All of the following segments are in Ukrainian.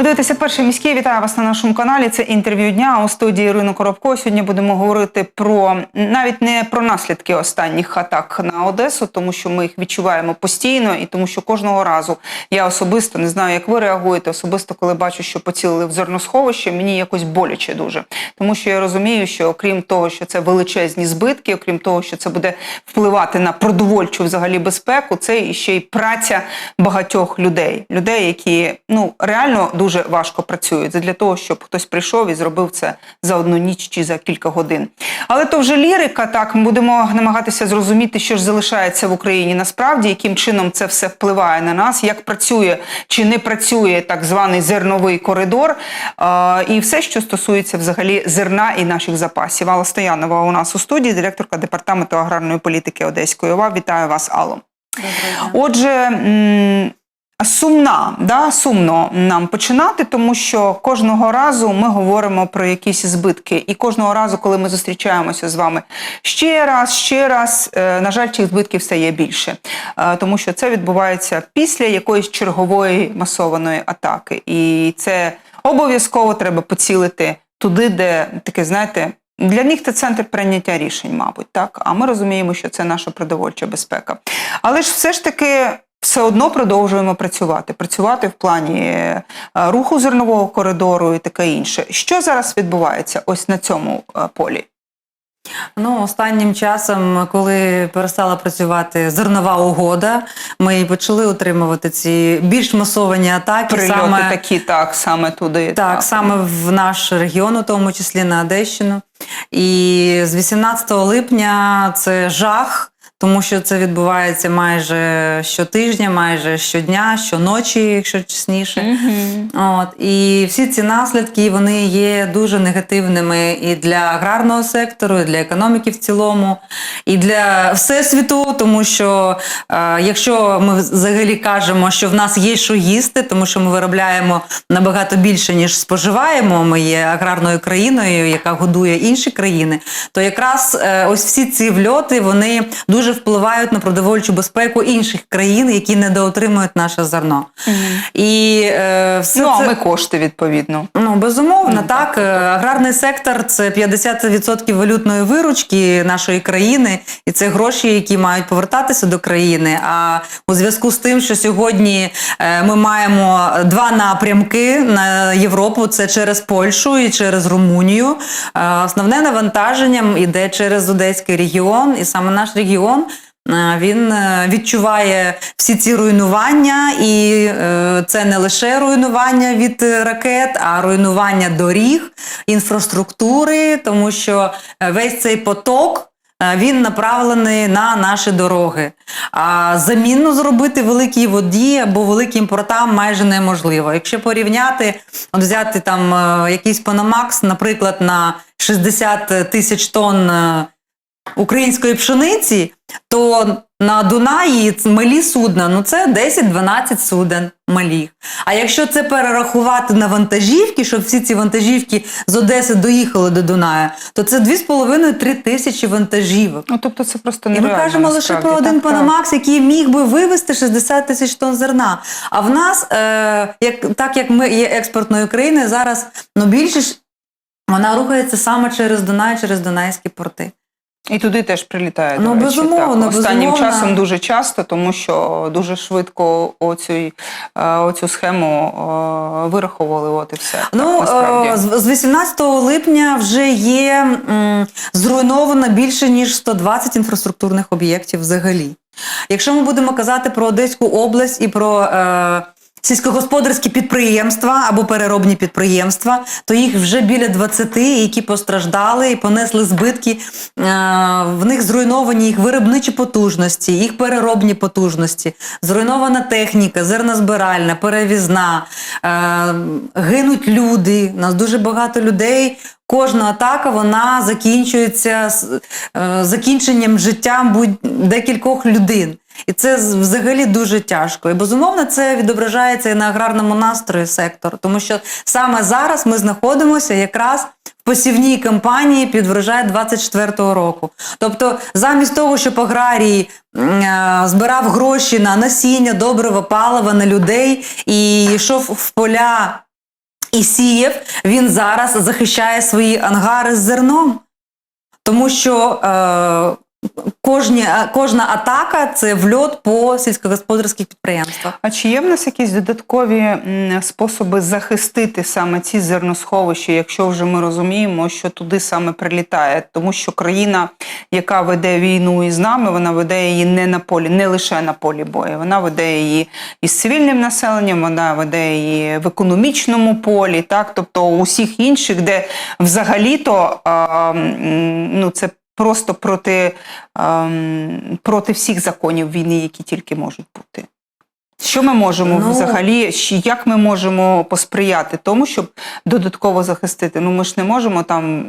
Ви дивитеся перший міський. Вітаю вас на нашому каналі. Це інтерв'ю дня у студії Ірина Коробко. Сьогодні будемо говорити про навіть не про наслідки останніх атак на Одесу, тому що ми їх відчуваємо постійно, і тому, що кожного разу я особисто не знаю, як ви реагуєте. Особисто, коли бачу, що поцілили в зерносховище, мені якось боляче дуже, тому що я розумію, що окрім того, що це величезні збитки, окрім того, що це буде впливати на продовольчу взагалі безпеку, це ще й праця багатьох людей, людей, які ну реально дуже важко працюють для того, щоб хтось прийшов і зробив це за одну ніч чи за кілька годин. Але то вже лірика. Так ми будемо намагатися зрозуміти, що ж залишається в Україні насправді, яким чином це все впливає на нас, як працює чи не працює так званий зерновий коридор, е, і все, що стосується взагалі зерна і наших запасів. Алла Стоянова у нас у студії, директорка департаменту аграрної політики Одеської ОВА. Вітаю вас, Алло. Отже, м, сумна, да, сумно нам починати, тому що кожного разу ми говоримо про якісь збитки. І кожного разу, коли ми зустрічаємося з вами ще раз, ще раз, е, на жаль, цих збитків стає більше. Е, Тому що це відбувається після якоїсь чергової масованої атаки. І це обов'язково треба поцілити туди, де таке, знаєте, для них це центр прийняття рішень, мабуть, так. А ми розуміємо, що це наша продовольча безпека. Але ж все ж таки. Все одно продовжуємо працювати, працювати в плані е, руху зернового коридору і таке інше. Що зараз відбувається ось на цьому е, полі? Ну, останнім часом, коли перестала працювати зернова угода, ми почали отримувати ці більш масовані атаки. Прильоти саме, такі, так, саме туди. так, саме в наш регіон, у тому числі на Одещину. І з 18 липня це жах. Тому що це відбувається майже щотижня, майже щодня, щоночі, якщо чесніше. Угу. От і всі ці наслідки вони є дуже негативними і для аграрного сектору, і для економіки в цілому, і для всесвіту, тому що е, якщо ми взагалі кажемо, що в нас є що їсти, тому що ми виробляємо набагато більше ніж споживаємо. Ми є аграрною країною, яка годує інші країни, то якраз е, ось всі ці вльоти вони дуже впливають на продовольчу безпеку інших країн, які недоотримують наше зерно. І е, все Ну, а це... ми кошти відповідно. Ну, безумовно, Ну, так. Е, Аграрний сектор це 50% валютної виручки нашої країни, і це гроші, які мають повертатися до країни. А у зв'язку з тим, що сьогодні е, ми маємо два напрямки на Європу: це через Польщу і через Румунію. Е, Основне навантаження йде через Одеський регіон, і саме наш регіон. Е, Він е, відчуває всі ці руйнування, і е, це не лише руйнування від ракет, а руйнування доріг, інфраструктури, тому що весь цей поток. Він направлений на наші дороги. А замінну зробити великій воді або великим портам майже неможливо. Якщо порівняти, от взяти там якийсь Панамакс, наприклад, на 60 тисяч тонн української пшениці, то на Дунаї малі судна, ну це 10-12 суден малих. А якщо це перерахувати на вантажівки, щоб всі ці вантажівки з Одеси доїхали до Дунаю, то це 2,5-3 тисячі вантажівок. Ну тобто це просто І ми кажемо лише про один. Панамакс, який міг би вивезти 60 тисяч тонн зерна. А в нас, е, як, так як ми є експортною країною, зараз ну, більшість вона рухається саме через Дунай, через Дунайські порти. І туди теж прилітає. Ну, до речі, безумовно, так. Останнім безумовно. часом дуже часто, тому що дуже швидко оцю, е, оцю схему е, вираховували. От і все. Ну, так, е, з з 18 липня вже є м, зруйновано більше ніж 120 інфраструктурних об'єктів взагалі. Якщо ми будемо казати про Одеську область і про е, сільськогосподарські підприємства або переробні підприємства, то їх вже біля 20, які постраждали і понесли збитки. Е, в них зруйновані їх виробничі потужності, їх переробні потужності, зруйнована техніка, зернозбиральна, перевізна, е, гинуть люди. У нас дуже багато людей. Кожна атака вона закінчується е, закінченням життям будь декількох людей. І це взагалі дуже тяжко. І безумовно це відображається і на аграрному настрої сектору, тому що саме зараз ми знаходимося якраз в посівній кампанії під врожай 24-го року. Тобто, замість того, щоб аграрій е, збирав гроші на насіння, добрива, палива на людей і йшов в поля і сіяв, він зараз захищає свої ангари з зерном. Тому що е, кожні, кожна атака це вльот по сільськогосподарських підприємствах. А чи є в нас якісь додаткові способи захистити саме ці зерносховища, якщо вже ми розуміємо, що туди саме прилітає? Тому що країна, яка веде війну із нами, вона веде її не на полі, не лише на полі бою. Вона веде її із цивільним населенням, вона веде її в економічному полі, так тобто у всіх інших, де взагалі-то ну це. Просто проти, ем, проти всіх законів війни, які тільки можуть бути. Що ми можемо Ну- взагалі, як ми можемо посприяти тому, щоб додатково захистити? Ну ми ж не можемо там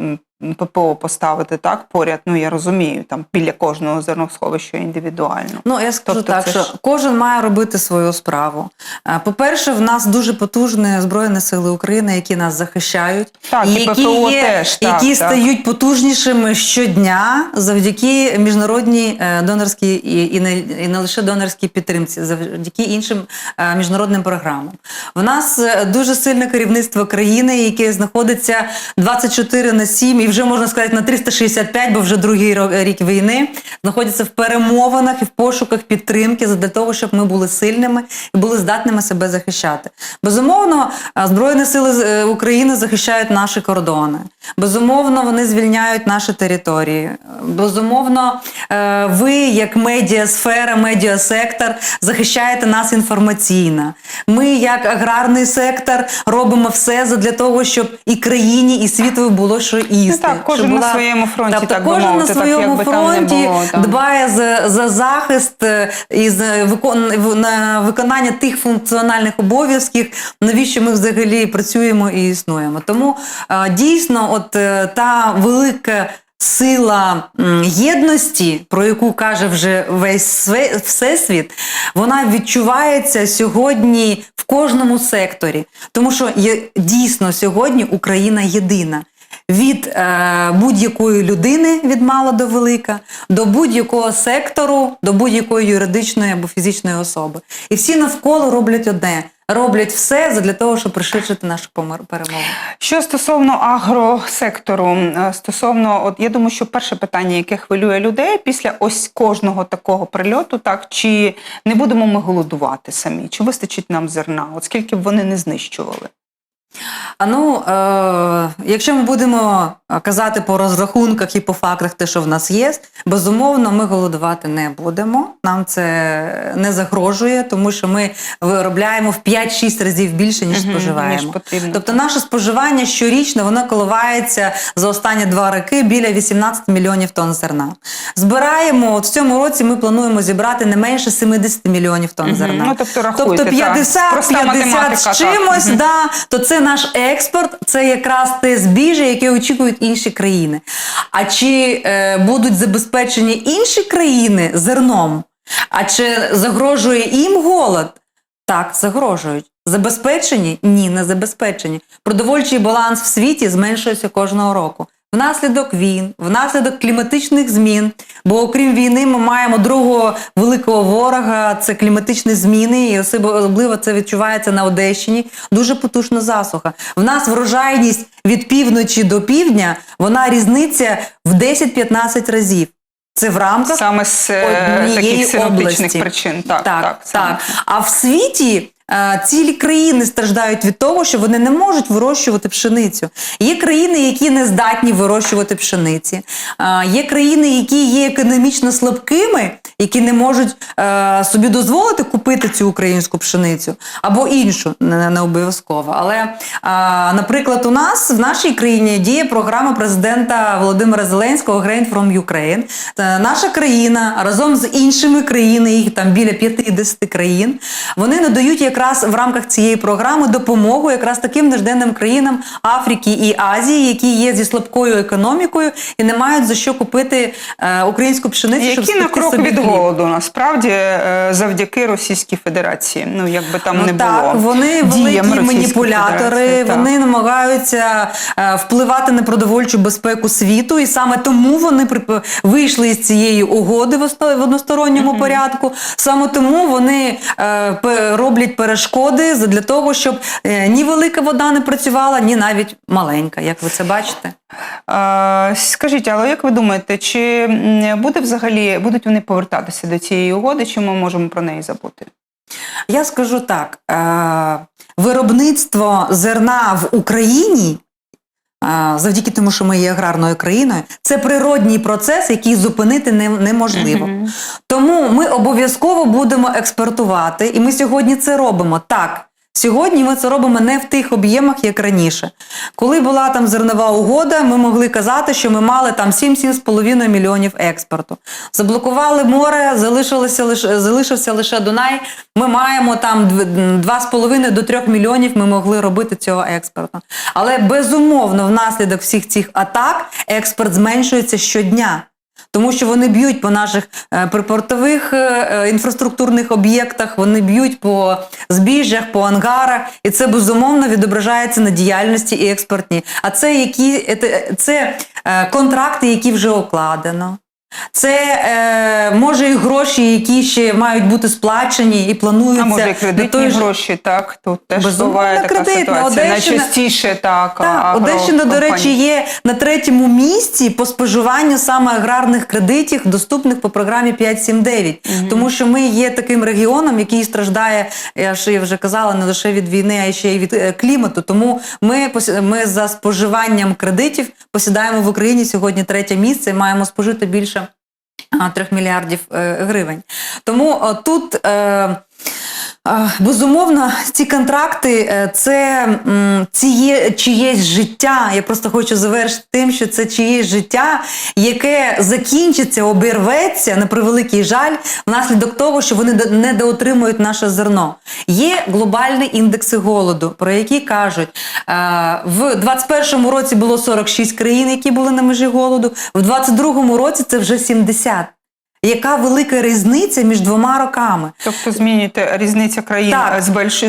ППО поставити так поряд. Ну я розумію, там біля кожного зерносховища індивідуально. Ну, я скажу Тобто так, що ж- кожен має робити свою справу. Е, По-перше, в нас дуже потужні Збройні Сили України, які нас захищають, Так, і які, ППО є, теж, так, які так. стають потужнішими щодня завдяки міжнародній е, донорській і, і, не, і не лише донорській підтримці, завдяки іншим е, міжнародним програмам. В нас дуже сильне керівництво країни, яке знаходиться 24 на 7 і вже можна сказати на 365, бо вже другий рік війни, знаходяться в перемовинах і в пошуках підтримки для того, щоб ми були сильними і були здатними себе захищати. Безумовно, Збройні сили е, України захищають наші кордони. Безумовно, вони звільняють наші території. Безумовно, е, ви, як медіасфера, медіасектор, захищаєте нас інформаційно. Ми, як аграрний сектор, робимо все для того, щоб і країні, і світові було що їсти. Так, кожен щоб на своєму фронті, Тобто так би кожен мовити, на своєму не фронті було, дбає за, за захист е, і за викон, на виконання тих функціональних обов'язків, навіщо ми взагалі працюємо і існуємо. Тому е, дійсно, от е, та велика. Сила єдності, про яку каже вже весь всесвіт, вона відчувається сьогодні в кожному секторі, тому що є дійсно сьогодні Україна єдина від е, будь-якої людини від мала до велика, до будь-якого сектору, до будь-якої юридичної або фізичної особи. І всі навколо роблять одне. Роблять все для того, щоб пришвидшити нашу перемогу. Що стосовно агросектору, е, стосовно, от я думаю, що перше питання, яке хвилює людей після ось кожного такого прильоту, так чи не будемо ми голодувати самі, чи вистачить нам зерна, от скільки б вони не знищували? А ну, е, якщо ми будемо е, казати по розрахунках і по фактах, те, що в нас є, безумовно, ми голодувати не будемо. Нам це не загрожує, тому що ми виробляємо в 5-6 разів більше, ніж споживаємо. ніж потрібно. Тобто наше споживання щорічно воно коливається за останні два роки біля 18 мільйонів тонн зерна. Збираємо, от в цьому році ми плануємо зібрати не менше 70 мільйонів тонн зерна. Ну, тобто рахуйте, тобто так. 50, Проста 50 з чимось, Мгм. да, то це наш експорт, це якраз те збіжжя, яке очікують інші країни. А чи е, будуть забезпечені інші країни зерном? А чи загрожує їм голод? Так, загрожують. Забезпечені? Ні, не забезпечені. Продовольчий баланс в світі зменшується кожного року. Внаслідок війн, внаслідок кліматичних змін. Бо окрім війни, ми маємо другого великого ворога це кліматичні зміни, і особливо це відчувається на Одещині. Дуже потужна засуха. В нас врожайність від півночі до півдня вона різниця в 10-15 разів. Це в рамках Саме з е, однієї таких області. причин. Так, так, так, так. А в світі цілі країни страждають від того, що вони не можуть вирощувати пшеницю. Є країни, які не здатні вирощувати пшениці. Е, Є країни, які є економічно слабкими, які не можуть е, собі дозволити купити цю українську пшеницю або іншу, не, обов'язково. Але, е, наприклад, у нас в нашій країні діє програма президента Володимира Зеленського «Grain from Ukraine». Наша країна разом з іншими країнами, їх там біля 50 країн, вони надають якраз в рамках цієї програми допомогу якраз таким нужденним країнам Африки і Азії, які є зі слабкою економікою і не мають за що купити е, українську пшеницю, щоб Які на крок собі від хліб. голоду насправді е, завдяки Російській Федерації. Ну якби там Ну, не так, було вони великі маніпулятори, Федерації, так. вони намагаються е, впливати на продовольчу безпеку світу, і саме тому вони прип- вийшли із цієї угоди в осто- в односторонньому порядку. Саме тому вони е, роблять перешкоди для того, щоб е, ні велика вода не працювала, ні навіть маленька, як ви це бачите. Скажіть, але як ви думаєте, чи буде взагалі будуть вони повертатися до цієї угоди, чи ми можемо про неї забути? Я скажу так: е, виробництво зерна в Україні. Завдяки тому, що ми є аграрною країною, це природній процес, який зупинити неможливо. Тому ми обов'язково будемо експортувати, і ми сьогодні це робимо. Так, сьогодні ми це робимо не в тих об'ємах, як раніше. Коли була там зернова угода, ми могли казати, що ми мали там 7-7,5 мільйонів експорту. Заблокували море, залишилося лише залишився лише Дунай. Ми маємо там дв- 2,5 до 3 мільйонів. Ми могли робити цього експорту. Але безумовно, внаслідок всіх цих атак експорт зменшується щодня. Тому що вони б'ють по наших е, припортових е, е, інфраструктурних об'єктах, вони б'ють по збіжжях, по ангарах, і це безумовно відображається на діяльності і експортній. А це які це, контракти, які вже укладено. Це е, може і гроші, які ще мають бути сплачені і плануються. А може і кредитні ж- гроші, так? Тут теж Безумовно, буває така кредитна. ситуація. Одещина- Найчастіше так. Так, Одещина, до речі, є на третьому місці по споживанню саме аграрних кредитів, доступних по програмі 579. Тому що ми є таким регіоном, який страждає, я ж вже казала, не лише від війни, а ще й від е, клімату. Тому ми, ми за споживанням кредитів посідаємо в Україні сьогодні третє місце і маємо спожити більше. 3 мільярдів е, гривень. Тому тут е, е, безумовно ці контракти е, це ціє, чиєсь життя. Я просто хочу завершити тим, що це чиєсь життя, яке закінчиться, обірветься на превеликий жаль внаслідок того, що вони недоотримують наше зерно. Є глобальні індекси голоду, про які кажуть, е, в 21-му році було 46 країн, які були на межі голоду, в 22-му році це вже 70. Яка велика різниця між двома роками? Тобто змінюєте різниця країн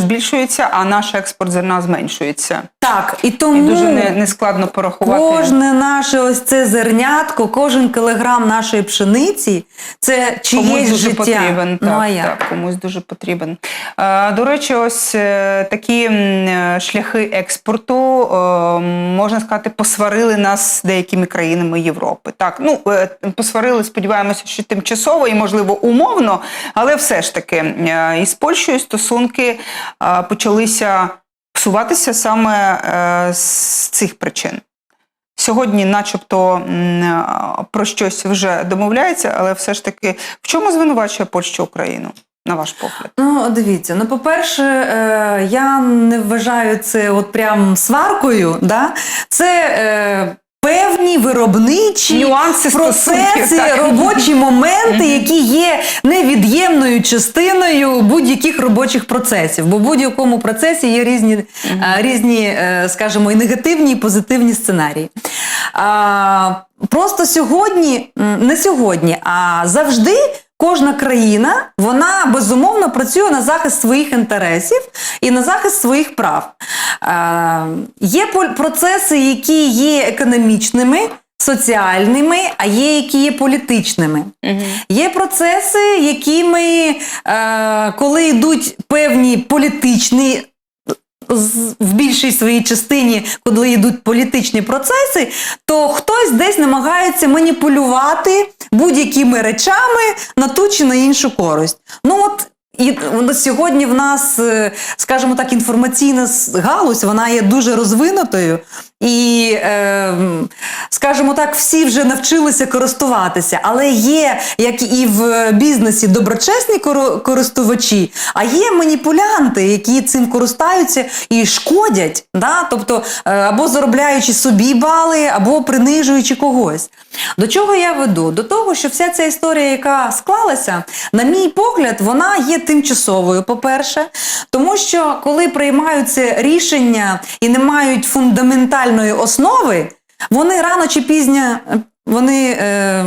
збільшується, а наш експорт зерна зменшується. Так, і І тому дуже не, не складно порахувати. кожне наше ось це зернятко, кожен кілограм нашої пшениці це комусь дуже життя. потрібен. ну, Так, а як? так, комусь дуже потрібен. Е, До речі, ось е, такі м, е, шляхи експорту, е, можна сказати, посварили нас з деякими країнами Європи. Так, ну е, посварили, сподіваємося, що тимчасово і, можливо, умовно, але все ж таки е, із Польщею стосунки е, почалися псуватися саме е, з цих причин. Сьогодні, начебто, е, про щось вже домовляється, але все ж таки, в чому звинувачує Польща Україну, на ваш погляд? Ну, дивіться, ну, по-перше, е, я не вважаю це от прям сваркою. Да? Це е, певні виробничі Нюанси процеси, так. робочі моменти, які є невід'ємною частиною будь-яких робочих процесів. Бо в будь-якому процесі є різні, е, різні е, скажімо, і негативні, і позитивні сценарії. Просто сьогодні, не сьогодні, а завжди. Кожна країна вона безумовно працює на захист своїх інтересів і на захист своїх прав. Е, є процеси, які є економічними, соціальними, а є які є політичними. Є процеси, якими, е, коли йдуть певні політичні. В більшій своїй частині, коли йдуть політичні процеси, то хтось десь намагається маніпулювати будь-якими речами на ту чи на іншу користь. Ну от і сьогодні в нас, е, скажімо так, інформаційна галузь, вона є дуже розвинутою. І, е, скажімо так, всі вже навчилися користуватися, але є, як і в бізнесі, доброчесні користувачі, а є маніпулянти, які цим користаються і шкодять, да? тобто е, або заробляючи собі бали, або принижуючи когось. До чого я веду? До того, що вся ця історія, яка склалася, на мій погляд, вона є тимчасовою, по-перше, тому що коли приймаються рішення і не мають фундаментальної основи, вони рано чи пізно е, вони е,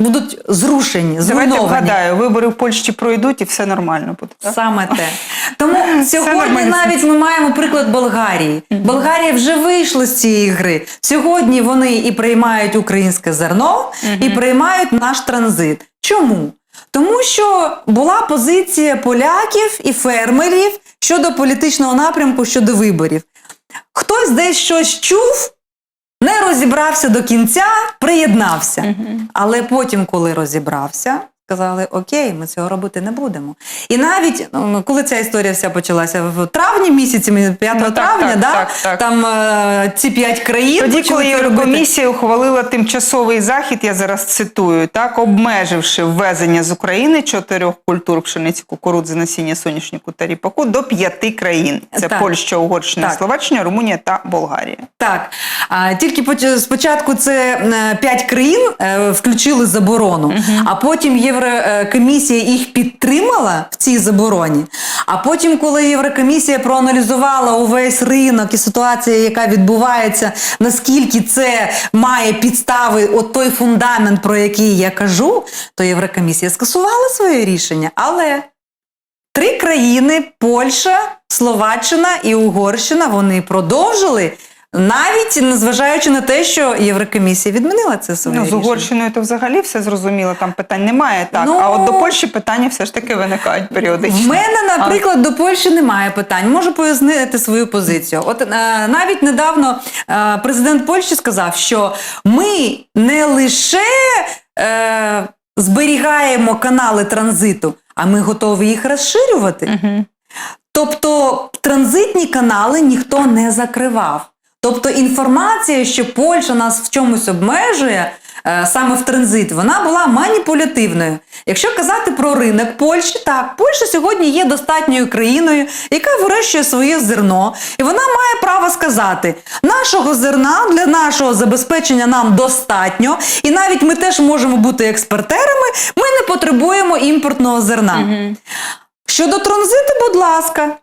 будуть зрушені, Давайте зруйновані. вгадаю, вибори в Польщі пройдуть і все нормально буде. Так? Саме те. Тому сьогодні навіть ми маємо приклад Болгарії. Болгарія вже вийшла з цієї гри. Сьогодні вони і приймають українське зерно, і приймають наш транзит. Чому? Тому що була позиція поляків і фермерів щодо політичного напрямку щодо виборів. Хтось десь щось чув, не розібрався до кінця, приєднався. Але потім, коли розібрався, сказали: Окей, ми цього робити не будемо. І навіть ну, коли ця історія вся почалася в травні місяці, 5 Ну, травня, так, да, так, так. там е, ці п'ять країн. Тоді, коли. Єврокомісія ухвалила тимчасовий захід, я зараз цитую, так обмеживши ввезення з України чотирьох культур пшениці, кукурудзи, насіння, соняшнику та ріпаку до п'яти країн: це Так. Польща, Угорщина, Так. Словаччина, Румунія та Болгарія. Так, а, тільки поч- спочатку це е, п'ять країн е, включили заборону, а потім Єврокомісія їх підтримала в цій забороні. А потім, коли Єврокомісія проаналізувала увесь ринок і ситуація, яка відбувається, наскільки це має підстави, от той фундамент, про який я кажу, то Єврокомісія скасувала своє рішення. Але Три країни Польща, Словаччина і Угорщина вони продовжили, навіть незважаючи на те, що Єврокомісія відмінила це своє Ну, з рішення. Угорщиною то взагалі все зрозуміло, там питань немає. Так, Ну, а от до Польщі питання все ж таки виникають періодично. В мене, наприклад, до Польщі немає питань. Можу пояснити свою позицію. От е, навіть недавно е, президент Польщі сказав, що ми не лише е, зберігаємо канали транзиту, а ми готові їх розширювати. Мгм. Тобто транзитні канали ніхто не закривав. Тобто інформація, що Польща нас в чомусь обмежує е, саме в транзит, вона була маніпулятивною. Якщо казати про ринок Польщі, так, Польща сьогодні є достатньою країною, яка вирощує своє зерно, і вона має право сказати: нашого зерна для нашого забезпечення нам достатньо, і навіть ми теж можемо бути експортерами, ми не потребуємо імпортного зерна. Мгм. Щодо транзиту, будь ласка,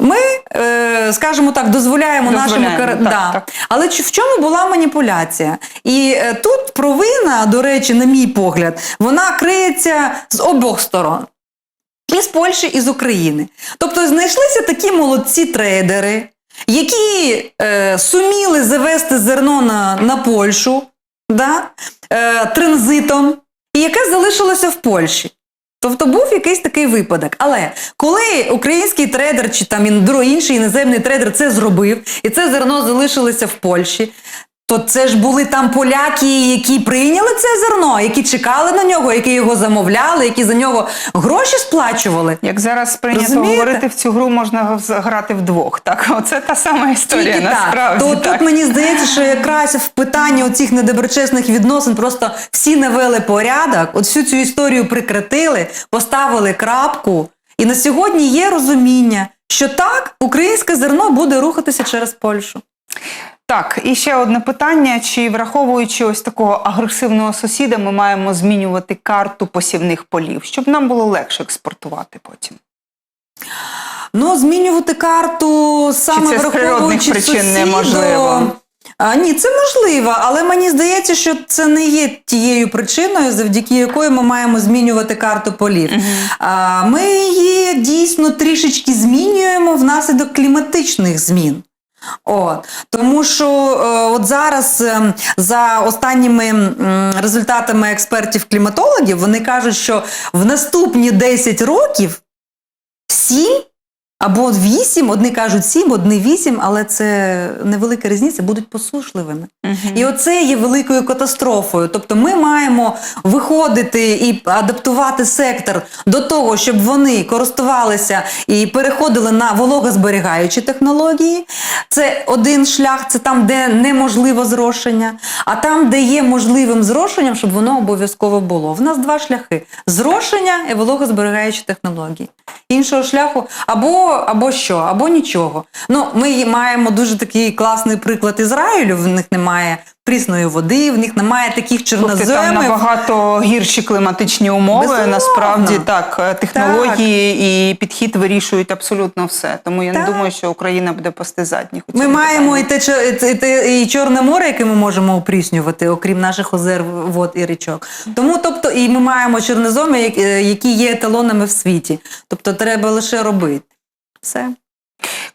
ми, е, скажімо так, дозволяємо, нашим Дозволяємо, кар- так, да. так. Але в чому була маніпуляція? І е, тут провина, до речі, на мій погляд, вона криється з обох сторон. І з Польщі, і з України. Тобто знайшлися такі молодці трейдери, які е, суміли завести зерно на, на Польщу да, е, транзитом, і яке залишилося в Польщі. Тобто був якийсь такий випадок. Але коли український трейдер чи там ін- інший іноземний трейдер це зробив, і це зерно залишилося в Польщі, то це ж були там поляки, які прийняли це зерно, які чекали на нього, які його замовляли, які за нього гроші сплачували. Як зараз прийнято Розумієте? говорити, в цю гру можна грати вдвох. Так, оце та сама історія Тільки насправді. так. То так. тут мені здається, що якраз в питанні оцих недоброчесних відносин просто всі навели порядок, от всю цю історію прикратили, поставили крапку. І на сьогодні є розуміння, що так, українське зерно буде рухатися через Польщу. Так, і ще одне питання: чи враховуючи ось такого агресивного сусіда, ми маємо змінювати карту посівних полів, щоб нам було легше експортувати потім? Ну, змінювати карту саме це з природних враховуючи причин сусіду, неможливо? А, ні, це можливо, але мені здається, що це не є тією причиною, завдяки якої ми маємо змінювати карту полів. А, ми її дійсно трішечки змінюємо внаслідок кліматичних змін. От. Тому що е, от зараз е, за останніми результатами експертів-кліматологів вони кажуть, що в наступні 10 років 7 або 8, одні кажуть 7, одні 8, але це невелика різниця, будуть посушливими. І оце є великою катастрофою. Тобто ми маємо виходити і адаптувати сектор до того, щоб вони користувалися і переходили на вологозберігаючі технології. Це один шлях, це там, де неможливо зрошення, а там, де є можливим зрошенням, щоб воно обов'язково було. В нас два шляхи: зрошення і вологозберігаючі технології. Іншого шляху або, або що, або нічого. Ну, ми маємо дуже такий класний приклад Ізраїлю. В них немає прісної води, в них немає таких Тобто там набагато гірші кліматичні умови. Безумовно. Насправді так, е, технології і підхід вирішують абсолютно все. Тому я Так. не думаю, що Україна буде пасти задніх. Ми цьому маємо і, те, і, те- і Чорне море, яке ми можемо опріснювати, окрім наших озер, вод і річок. Тому, тобто, і ми маємо чорноземи, які- які є еталонами в світі. Тобто, треба лише робити. Все.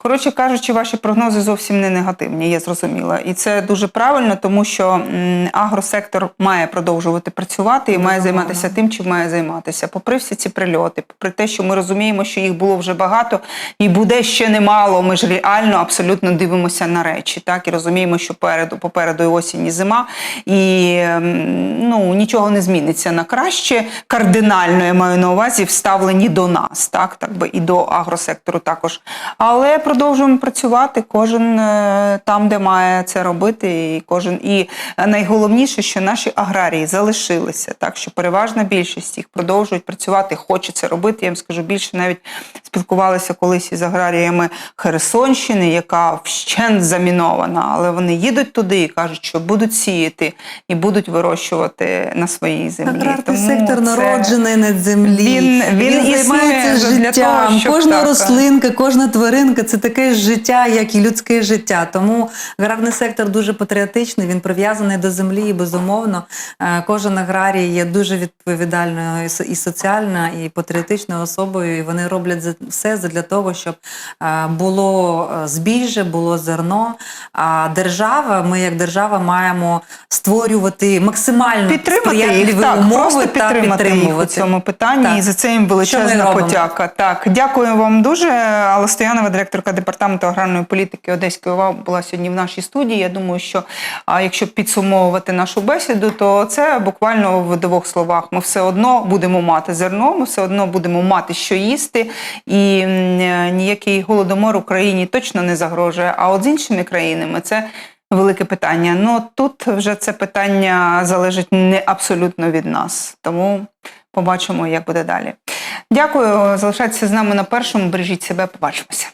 Коротше кажучи, ваші прогнози зовсім не негативні, я зрозуміла. І це дуже правильно, тому що агросектор має продовжувати працювати і має займатися тим, чим має займатися. Попри всі ці прильоти, попри те, що ми розуміємо, що їх було вже багато і буде ще немало. Ми ж реально абсолютно дивимося на речі, так і розуміємо, що попереду, попереду осінь і зима, і ну нічого не зміниться на краще. Кардинально я маю на увазі вставлені до нас, так так би і до агросектору також. Але продовжуємо працювати. Кожен е, там, де має це робити, і кожен і найголовніше, що наші аграрії залишилися, так що переважна більшість їх продовжують працювати, хоче це робити. Я вам скажу більше, навіть спілкувалися колись із аграріями Херсонщини, яка вщент замінована, але вони їдуть туди і кажуть, що будуть сіяти і будуть вирощувати на своїй землі. Аграрний Тому сектор це- народжений на землі. Він- він існує займається життям. того, щоб Кожна так. рослинка, кожна тваринка це таке ж життя, як і людське життя. Тому аграрний сектор дуже патріотичний, він прив'язаний до землі і безумовно. е, Кожен аграрій є дуже відповідальною і со- і соціальна, і патріотичною особою. І вони роблять все для того, щоб е, було е, збіжжя, було зерно. А держава, ми як держава маємо створювати максимально Підтримати їх, так, умови просто та підтримати їх у цьому питанні. Так. І за це їм величезна подяка. Так, дякую вам дуже. Алла Стоянова, директорка департаменту аграрної політики Одеської ОВА, була сьогодні в нашій студії. Я думаю, що якщо підсумовувати нашу бесіду, то це буквально в двох словах. Ми все одно будемо мати зерно, ми все одно будемо мати що їсти, і ніякий голодомор Україні точно не загрожує. А от з іншими країнами це. Велике питання. Ну тут вже це питання залежить не абсолютно від нас. Тому побачимо, як буде далі. Дякую. Залишайтеся з нами на першому. Бережіть себе. Побачимося.